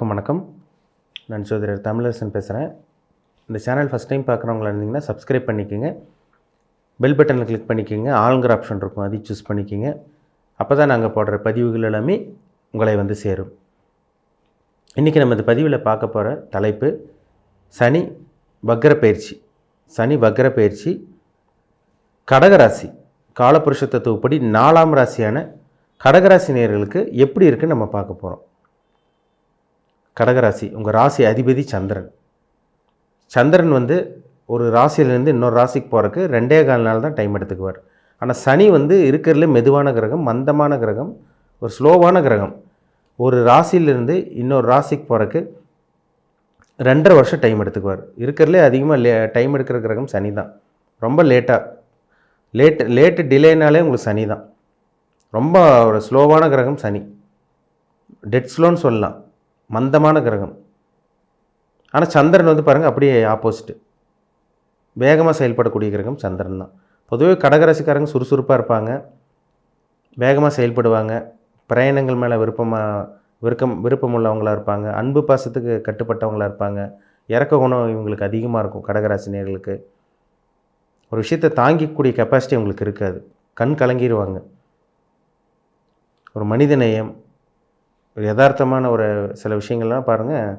எல்லாருக்கும் வணக்கம். நான் சோதரர் தமிழரசன் பேசுகிறேன் இந்த சேனல் ஃபஸ்ட் டைம் பார்க்குறவங்களா இருந்தீங்கன்னா சப்ஸ்கிரைப் பண்ணிக்கோங்க. பெல் பட்டனில் கிளிக் பண்ணிக்கோங்க. ஆளுங்கிற ஆப்ஷன் இருக்கும். அதையும் சூஸ் பண்ணிக்கோங்க. அப்போ தான் நாங்கள் போடுற பதிவுகள் எல்லாமே உங்களை வந்து சேரும். இன்றைக்கி நம்ம இந்த பதிவில் பார்க்க போகிற தலைப்பு சனி வக்ர பயிற்சி. சனி வக்ர பயிற்சி கடகராசி காலபுருஷ தத்துவப்படி நாலாம் ராசியான கடகராசி நேர்களுக்கு எப்படி இருக்குன்னு நம்ம பார்க்க போகிறோம் கடகராசி உங்கள் ராசி அதிபதி சந்திரன். சந்திரன் வந்து ஒரு ராசியிலேருந்து இன்னொரு ராசிக்கு போகிறதுக்கு ரெண்டே கால் நாள் தான் டைம் எடுத்துக்குவார். ஆனால் சனி வந்து இருக்கிறதுல மெதுவான கிரகம் மந்தமான கிரகம் ஒரு ஸ்லோவான கிரகம். ஒரு ராசியிலிருந்து இன்னொரு ராசிக்கு போகிறக்கு ரெண்டரை வருஷம் டைம் எடுத்துக்குவார். இருக்கிறதுலே அதிகமாக லே டைம் எடுக்கிற கிரகம் சனி தான். ரொம்ப லேட்டாக லேட் லேட்டு டிலேனாலே உங்களுக்கு சனி தான். ரொம்ப ஒரு ஸ்லோவான கிரகம் சனி. டெட் ஸ்லோன்னு சொல்லலாம். மந்தமான கிரகம். ஆனால் சந்திரன் வந்து பாருங்கள் அப்படியே ஆப்போசிட்டு வேகமாக செயல்படக்கூடிய கிரகம் சந்திரன் தான். பொதுவே கடகராசிக்காரங்க சுறுசுறுப்பாக இருப்பாங்க. வேகமாக செயல்படுவாங்க. பிரயாணங்கள் மேலே விருப்பமாக விருப்பம் விருப்பம் உள்ளவங்களாக இருப்பாங்க. அன்பு பாசத்துக்கு கட்டுப்பட்டவங்களாக இருப்பாங்க. இறக்க குணம் இவங்களுக்கு அதிகமாக இருக்கும் கடகராசினியர்களுக்கு ஒரு விஷயத்தை தாங்கிக்கூடிய கெப்பாசிட்டி அவங்களுக்கு இருக்காது. கண் கலங்கிடுவாங்க ஒரு மனித நேயம் யதார்த்தமான ஒரு சில விஷயங்கள்லாம் பாருங்கள்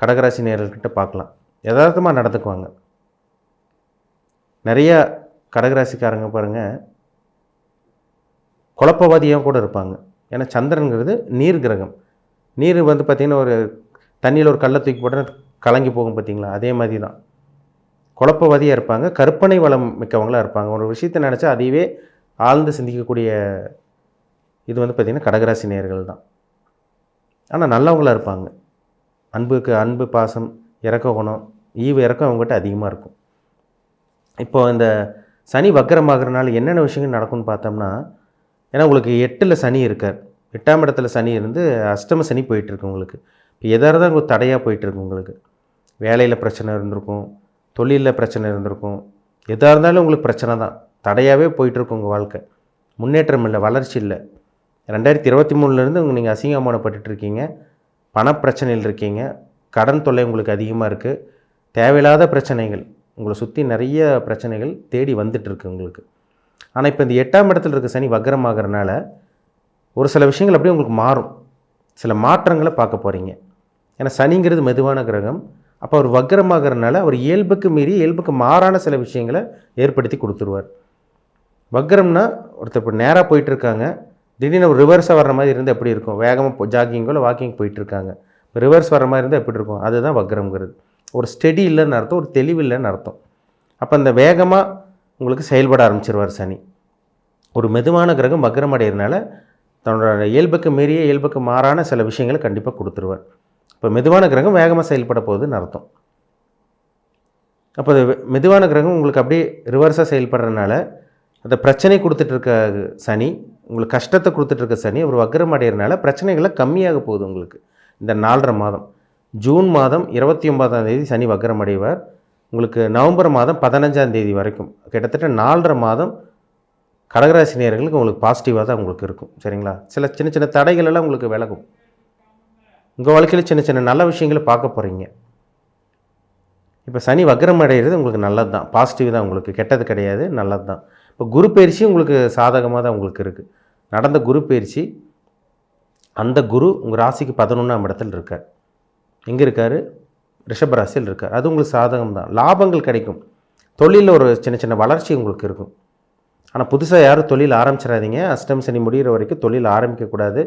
கடகராசி நேர்கள்கிட்ட பார்க்கலாம். யதார்த்தமாக நடந்துக்குவாங்க. நிறையா கடகராசிக்காரங்க பாருங்கள் குழப்பவாதியாக கூட இருப்பாங்க. ஏன்னா சந்திரனுங்கிறது நீர் கிரகம். நீர் வந்து பார்த்திங்கன்னா ஒரு தண்ணியில் ஒரு கல்லை தூக்கி போட்டால் கலங்கி போகும் பார்த்தீங்களா? அதே மாதிரி தான் குழப்பவாதியாக இருப்பாங்க கற்பனை வளம் மிக்கவங்களாக இருப்பாங்க. ஒரு விஷயத்தை நினச்சா அதையவே ஆழ்ந்து சிந்திக்கக்கூடிய இது வந்து பார்த்திங்கன்னா கடகராசி நேர்கள் தான் ஆனால் நல்லவங்களாக இருப்பாங்க. அன்புக்கு அன்பு பாசம் இறக்க குணம் ஈவு இறக்கம் அவங்ககிட்ட அதிகமாக இருக்கும். இப்போ இந்த சனி வக்கரமாகறனால என்னென்ன விஷயங்கள் நடக்கும்னு பார்த்தோம்னா ஏன்னா உங்களுக்கு எட்டில் சனி இருக்கார். எட்டாம் இடத்துல சனி இருந்து அஷ்டம சனி போயிட்டுருக்கு உங்களுக்கு. இப்போ எதாக இருந்தால் உங்களுக்கு தடையாக போயிட்டுருக்கு உங்களுக்கு. வேலையில் பிரச்சனை இருந்திருக்கும் தொழிலில் பிரச்சனை இருந்திருக்கும். எதாக இருந்தாலும் உங்களுக்கு பிரச்சனை தான். தடையாகவே போயிட்டுருக்கு உங்கள் வாழ்க்கை. முன்னேற்றம் இல்லை வளர்ச்சி இல்லை. ரெண்டாயிரத்தி இருபத்தி மூணுலேருந்து உங்கள் நீங்கள் அசிங்கமானப்பட்டு இருக்கீங்க பணப்பிரச்சனையில் இருக்கீங்க. கடன் தொல்லை உங்களுக்கு அதிகமாக இருக்குது தேவையில்லாத பிரச்சனைகள் உங்களை சுற்றி நிறைய பிரச்சனைகள் தேடி வந்துட்டுருக்கு உங்களுக்கு. ஆனால் இப்போ இந்த எட்டாம் இடத்துல இருக்க சனி வக்கரமாகறனால ஒரு சில விஷயங்கள் அப்படியே உங்களுக்கு மாறும். சில மாற்றங்களை பார்க்க போகிறீங்க ஏன்னா சனிங்கிறது மெதுவான கிரகம். அப்போ அவர் வக்கரமாகறனால அவர் இயல்புக்கு மீறி இயல்புக்கு மாறான சில விஷயங்களை ஏற்படுத்தி கொடுத்துருவார். வக்கரம்னா ஒருத்தர் இப்போ நேராக போயிட்டுருக்காங்க திடீர்னு ஒரு ரிவர்ஸாக வர்ற மாதிரி இருந்தால் எப்படி இருக்கும்? வேகமாக ஜாகிங்கோ இல்லை வாக்கிங் போயிட்டுருக்காங்க ரிவர்ஸ் வர மாதிரி இருந்தால் எப்படி இருக்கும்? அதுதான் வக்ரம்ங்கிறது. ஒரு ஸ்டெடி இல்லைன்னு அர்த்தம் ஒரு தெளிவு இல்லைன்னு அர்த்தம். அப்போ அந்த வேகமாக உங்களுக்கு செயல்பட ஆரம்பிச்சிருவார் சனி. ஒரு மெதுவான கிரகம் வக்ரம் அடைகிறதுனால தன்னோட இயல்புக்கு மீறிய இயல்புக்கு மாறான சில விஷயங்களை கண்டிப்பாக கொடுத்துருவார். இப்போ மெதுவான கிரகம் வேகமாக செயல்பட போகுதுன்னு அர்த்தம். அப்போ அது மெதுவான கிரகம் உங்களுக்கு அப்படியே ரிவர்ஸாக செயல்படுறதுனால அந்த பிரச்சனை கொடுத்துட்ருக்க சனி உங்களுக்கு கஷ்டத்தை கொடுத்துட்ருக்க சனி ஒரு வக்ரம் அடைகிறனால பிரச்சனைகளை கம்மியாக போகுது உங்களுக்கு. இந்த நாலரை மாதம். ஜூன் மாதம் இருபத்தி ஒன்பதாம் தேதி சனி வக்ரம் அடைவார் உங்களுக்கு நவம்பர் மாதம் பதினஞ்சாம் தேதி வரைக்கும். கிட்டத்தட்ட நாலரை மாதம் கடகராசி நேர்களுக்கு உங்களுக்கு பாசிட்டிவாக தான் உங்களுக்கு இருக்கும். சரிங்களா? சில சின்ன சின்ன தடைகள் எல்லாம் உங்களுக்கு விலகும். உங்கள் வாழ்க்கையில் சின்ன சின்ன நல்ல விஷயங்களை பார்க்க போகிறீங்க இப்போ சனி வக்ரம் அடைகிறது உங்களுக்கு நல்லது தான் பாசிட்டிவ் தான் உங்களுக்கு. கெட்டது கிடையாது. நல்லது தான் இப்போ குரு பயிற்சி உங்களுக்கு சாதகமாக தான் உங்களுக்கு இருக்குது நடந்த குரு பயிற்சி அந்த குரு உங்கள் ராசிக்கு பதினொன்றாம் இடத்துல இருக்கார். எங்கே இருக்கார்? ரிஷபராசியில் இருக்கார். அது உங்களுக்கு சாதகம் தான். லாபங்கள் கிடைக்கும். தொழிலில் ஒரு சின்ன சின்ன வளர்ச்சி உங்களுக்கு இருக்கும். ஆனால் புதுசாக யாரும் தொழில் ஆரம்பிச்சிடாதீங்க. அஷ்டம் சனி முடிகிற வரைக்கும் தொழில் ஆரம்பிக்கக்கூடாது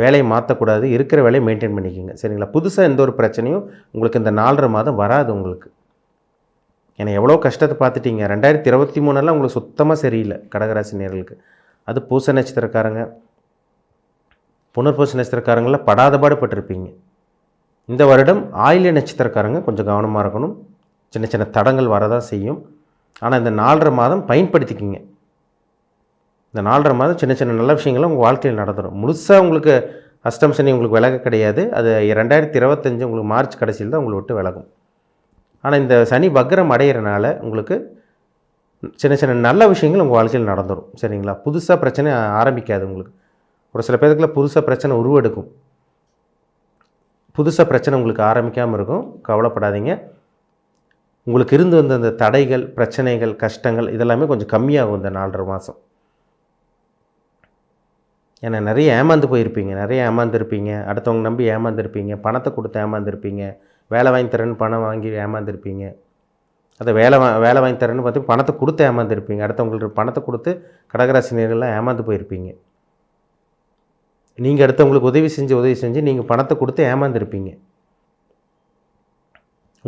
வேலையை மாற்றக்கூடாது இருக்கிற வேலையை மெயின்டைன் பண்ணிக்கோங்க. சரிங்களா? புதுசாக எந்த ஒரு பிரச்சனையும் உங்களுக்கு இந்த நாலரை மாதம் வராது உங்களுக்கு. ஏன்னா எவ்வளோ கஷ்டத்தை பார்த்துட்டீங்க. ரெண்டாயிரத்தி இருபத்தி மூணெல்லாம் உங்களுக்கு சுத்தமாக சரியில்லை. கடகராசி நேர்களுக்கு. அது பூச நட்சத்திரக்காரங்க. புனர்பூச நட்சத்திரக்காரங்களில் படாத பாடுபட்டிருப்பீங்க இந்த வருடம் ஆயில நட்சத்திரக்காரங்க கொஞ்சம் கவனமாக இருக்கணும். சின்ன சின்ன தடங்கள் வரதான் செய்யும். ஆனால் இந்த நாலரை மாதம் பயன்படுத்திக்கிங்க. இந்த நாலரை மாதம் சின்ன சின்ன நல்ல விஷயங்களும் உங்கள் வாழ்க்கையில் நடந்துடும் முழுசாக உங்களுக்கு அஷ்டம் சனி உங்களுக்கு விலக கிடையாது. அது ரெண்டாயிரத்தி இருபத்தஞ்சு உங்களுக்கு மார்ச் கடைசியில் தான் உங்களை விட்டு விலகும். ஆனால் இந்த சனி வக்ரம் அடையிறனால உங்களுக்கு சின்ன சின்ன நல்ல விஷயங்கள் உங்கள் வாழ்க்கையில் நடந்துடும் சரிங்களா? புதுசாக பிரச்சனை ஆரம்பிக்காது உங்களுக்கு. ஒரு சில பேருக்குள்ள புதுசாக பிரச்சனை உருவெடுக்கும். புதுசாக பிரச்சனை உங்களுக்கு ஆரம்பிக்காமல் இருக்கும். கவலைப்படாதீங்க. உங்களுக்கு இருந்து வந்த அந்த தடைகள் பிரச்சனைகள் கஷ்டங்கள் இதெல்லாமே கொஞ்சம் கம்மியாகும் இந்த நாலரை மாதம் ஏன்னா நிறைய ஏமாந்து போயிருப்பீங்க. நிறைய ஏமாந்துருப்பீங்க. அடுத்தவங்க நம்பி ஏமாந்துருப்பீங்க. பணத்தை கொடுத்து ஏமாந்துருப்பீங்க. வேலை வாங்கி தரேன்னு பணம் வாங்கி ஏமாந்துருப்பீங்க. அதை வேலை வேலை வாங்கி தரேன்னு பார்த்து பணத்தை கொடுத்து ஏமாந்துருப்பீங்க. அடுத்தவங்களுக்கு பணத்தை கொடுத்து கடகராசினியர்கள்லாம் ஏமாந்து போயிருப்பீங்க. நீங்கள் அடுத்தவங்களுக்கு உதவி செஞ்சு உதவி செஞ்சு நீங்கள் பணத்தை கொடுத்து ஏமாந்துருப்பீங்க.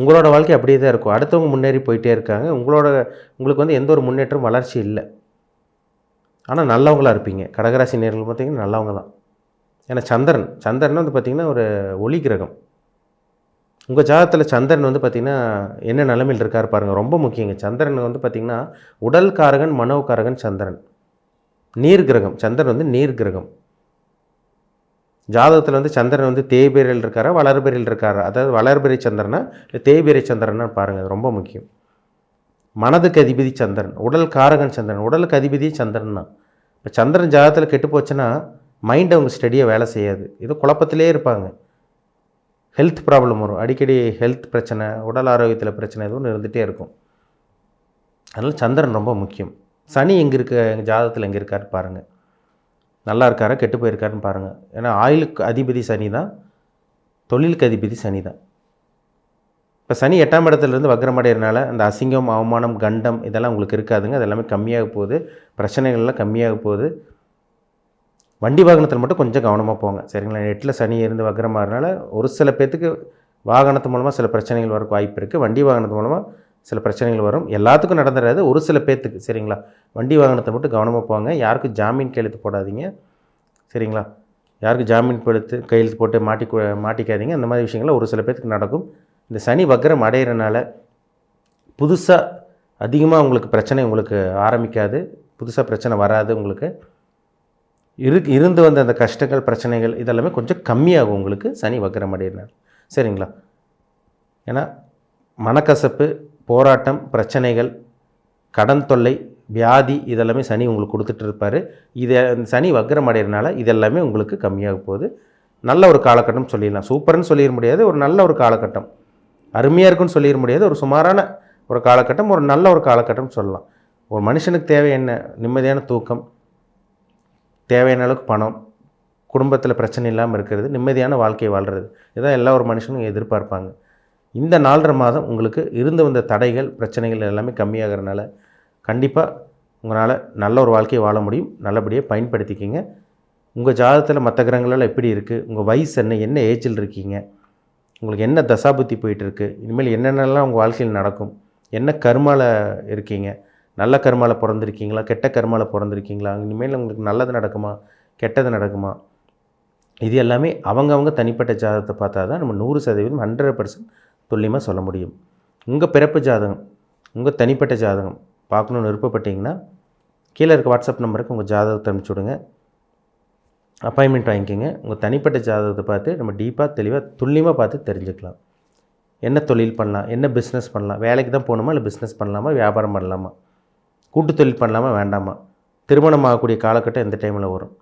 உங்களோட வாழ்க்கை அப்படியே தான் இருக்கும். அடுத்தவங்க முன்னேறி போயிட்டே இருக்காங்க. உங்களோட உங்களுக்கு வந்து எந்த ஒரு முன்னேற்றம் வளர்ச்சி இல்லை. ஆனால் நல்லவங்களாக இருப்பீங்க. கடகராசி நேர்கள் பார்த்திங்கன்னா நல்லவங்க தான். ஏன்னா சந்திரன் சந்திரன் வந்து பார்த்திங்கன்னா ஒரு ஒளி கிரகம். உங்கள் ஜாதகத்தில் சந்திரன் வந்து பார்த்திங்கன்னா என்ன நிலமையில் இருக்கார் பாருங்கள் ரொம்ப முக்கியங்க. சந்திரன் வந்து பார்த்திங்கன்னா உடல் காரகன் மனோகாரகன் சந்திரன். நீர் கிரகம். சந்திரன் வந்து நீர் கிரகம். ஜாதகத்தில் வந்து சந்திரன் வந்து தேய்பேரில் இருக்காரா வளர்பேரில் இருக்காரா? அதாவது வளர்பெரி சந்திரனா இல்லை தேய்பேரி சந்திரனா பாருங்கள் அது ரொம்ப முக்கியம். மனதுக்கு அதிபதி சந்திரன் உடல் காரகன் சந்திரன். உடலுக்கு அதிபதி சந்திரன் தான். இப்போ சந்திரன் ஜாதகத்தில் கெட்டு போச்சுன்னா மைண்ட் அவங்க ஸ்டடியாக வேலை செய்யாது. இது குழப்பத்திலே இருப்பாங்க. ஹெல்த் ப்ராப்ளம் வரும். அடிக்கடி ஹெல்த் பிரச்சனை உடல் ஆரோக்கியத்தில் பிரச்சனை எதுவும் இருந்துகிட்டே இருக்கும். அதனால் சந்திரன் ரொம்ப முக்கியம். சனி எங்கே இருக்க? எங்கள் ஜாதகத்தில் எங்கே இருக்காரு பாருங்கள் நல்லா இருக்காரா? கெட்டு போயிருக்காருன்னு பாருங்கள் ஏன்னா ஆயிலுக்கு அதிபதி சனி தான். தொழிலுக்கு அதிபதி சனி தான். இப்போ சனி எட்டாம் இடத்துலேருந்து வக்ரமடைகிறனால அந்த அசிங்கம் அவமானம் கண்டம் இதெல்லாம் உங்களுக்கு இருக்காதுங்க. அது எல்லாமே கம்மியாக போகுது. பிரச்சனைகள்லாம் கம்மியாக போகுது. வண்டி வாகனத்தில் மட்டும் கொஞ்சம் கவனமாக போங்க. சரிங்களா? நெட்டில் சனி இருந்து வக்ரமாகறனால ஒரு சில பேர்த்துக்கு வாகனத்து மூலமாக சில பிரச்சனைகள் வரக்கு வாய்ப்பு இருக்குது வண்டி வாகனத்து மூலமாக சில பிரச்சனைகள் வரும். எல்லாத்துக்கும் நடந்துடாது ஒரு சில பேர்த்துக்கு சரிங்களா? வண்டி வாகனத்தை மட்டும் கவனமாக போங்க. யாருக்கும் ஜாமீன் கையெழுத்து போடாதீங்க. சரிங்களா? யாருக்கும் ஜாமீன் கொடுத்து கையெழுத்து போட்டு மாட்டி மாட்டிக்காதீங்க. அந்த மாதிரி விஷயங்கள்லாம் ஒரு சில பேர்த்துக்கு நடக்கும். இந்த சனி வக்கரம் அடையிறனால புதுசாக அதிகமாக உங்களுக்கு பிரச்சனை உங்களுக்கு ஆரம்பிக்காது. புதுசாக பிரச்சனை வராது உங்களுக்கு. இரு இருந்து வந்த அந்த கஷ்டங்கள் பிரச்சனைகள் இதெல்லாமே கொஞ்சம் கம்மியாகும் உங்களுக்கு சனி வக்கரம் அடையிறனால சரிங்களா? ஏன்னா மனக்கசப்பு போராட்டம் பிரச்சனைகள் கடன் தொல்லை வியாதி இதெல்லாமே சனி உங்களுக்கு கொடுத்துட்டு இருப்பார். இதை சனி வக்கரம் அடைகிறனால இதெல்லாமே உங்களுக்கு கம்மியாக போகுது. நல்ல ஒரு காலகட்டம் சொல்லிடலாம். சூப்பர்னு சொல்லிட முடியாது. ஒரு நல்ல ஒரு காலகட்டம். அருமையாக இருக்குன்னு சொல்லிட முடியாது. ஒரு சுமாரான ஒரு காலகட்டம் ஒரு நல்ல ஒரு காலகட்டம் சொல்லலாம். ஒரு மனுஷனுக்கு தேவை என்ன? நிம்மதியான தூக்கம். தேவையான அளவுக்கு பணம் குடும்பத்தில் பிரச்சனை இல்லாமல் இருக்கிறது நிம்மதியான வாழ்க்கையை வாழ்கிறது இதான் எல்லா ஒரு மனுஷனும் எதிர்பார்ப்பாங்க. இந்த நாலரை மாதம் உங்களுக்கு இருந்து வந்த தடைகள் பிரச்சனைகள் எல்லாமே கம்மியாகிறனால கண்டிப்பாக உங்களால் நல்ல ஒரு வாழ்க்கையை வாழ முடியும். நல்லபடியாக பயன்படுத்திக்கிங்க. உங்கள் ஜாதகத்தில் மற்ற கிரகங்களெல்லாம் எப்படி இருக்குது உங்கள் வயசு என்ன? என்ன ஏஜில் இருக்கீங்க? உங்களுக்கு என்ன தசாபுத்தி போயிட்டுருக்கு இனிமேல் என்னென்னலாம் உங்கள் வாழ்க்கையில் நடக்கும்? என்ன கருமாவில் இருக்கீங்க? நல்ல கர்மாவில் பிறந்திருக்கீங்களா? கெட்ட கர்மாவில் பிறந்திருக்கீங்களா? இனிமேல் உங்களுக்கு நல்லது நடக்குமா? கெட்டது நடக்குமா? இது எல்லாமே அவங்கவுங்க தனிப்பட்ட ஜாதகத்தை பார்த்தா தான் நம்ம நூறு சதவீதம் ஹண்ட்ரட் பர்சன்ட் துல்லியமாக சொல்ல முடியும். உங்கள் பிறப்பு ஜாதகம் உங்கள் தனிப்பட்ட ஜாதகம் பார்க்கணுன்னு விருப்பப்பட்டீங்கன்னா கீழே இருக்க வாட்ஸ்அப் நம்பருக்கு உங்கள் ஜாதகத்தை அனுப்பிச்சி விடுங்க. அப்பாயின்மெண்ட் வாங்கிக்கோங்க. உங்கள் தனிப்பட்ட ஜாதகத்தை பார்த்து நம்ம டீப்பாக தெளிவாக துல்லியமாக பார்த்து தெரிஞ்சுக்கலாம். என்ன தொழில் பண்ணலாம்? என்ன பிஸ்னஸ் பண்ணலாம்? வேலைக்கு தான் போகணுமா? இல்லை பிஸ்னஸ் பண்ணலாமா? வியாபாரம் பண்ணலாமா? கூட்டு தொழில் பண்ணலாமா வேண்டாமா? திருமணம் ஆகக்கூடிய காலகட்டம் எந்த டைமில் வரும்?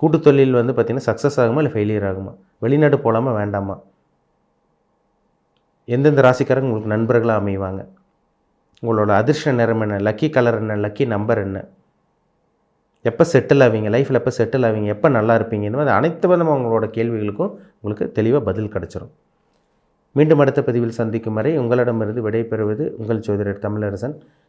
கூட்டுத்தொழில் வந்து பார்த்திங்கன்னா சக்ஸஸ் ஆகுமா இல்லை ஃபெயிலியர் ஆகுமா? வெளிநாடு போகலாமா வேண்டாமா? எந்தெந்த ராசிக்காரங்க உங்களுக்கு நண்பர்களாக அமைவாங்க? உங்களோட அதிர்ஷ்ட நிறம் என்ன? லக்கி கலர் என்ன? லக்கி நம்பர் என்ன? எப்போ செட்டில் ஆவீங்க? லைஃப்பில் எப்போ செட்டில் ஆவீங்க? எப்போ நல்லா இருப்பீங்க? இந்த மாதிரி அனைத்து விதமாக உங்களோட கேள்விகளுக்கும் உங்களுக்கு தெளிவாக பதில் கிடச்சிரும். மீண்டும் அடுத்த பதிவில் சந்திக்கும் வரை உங்களிடமிருந்து விடைபெறுவது உங்கள் ஜோதிடர் தமிழரசன்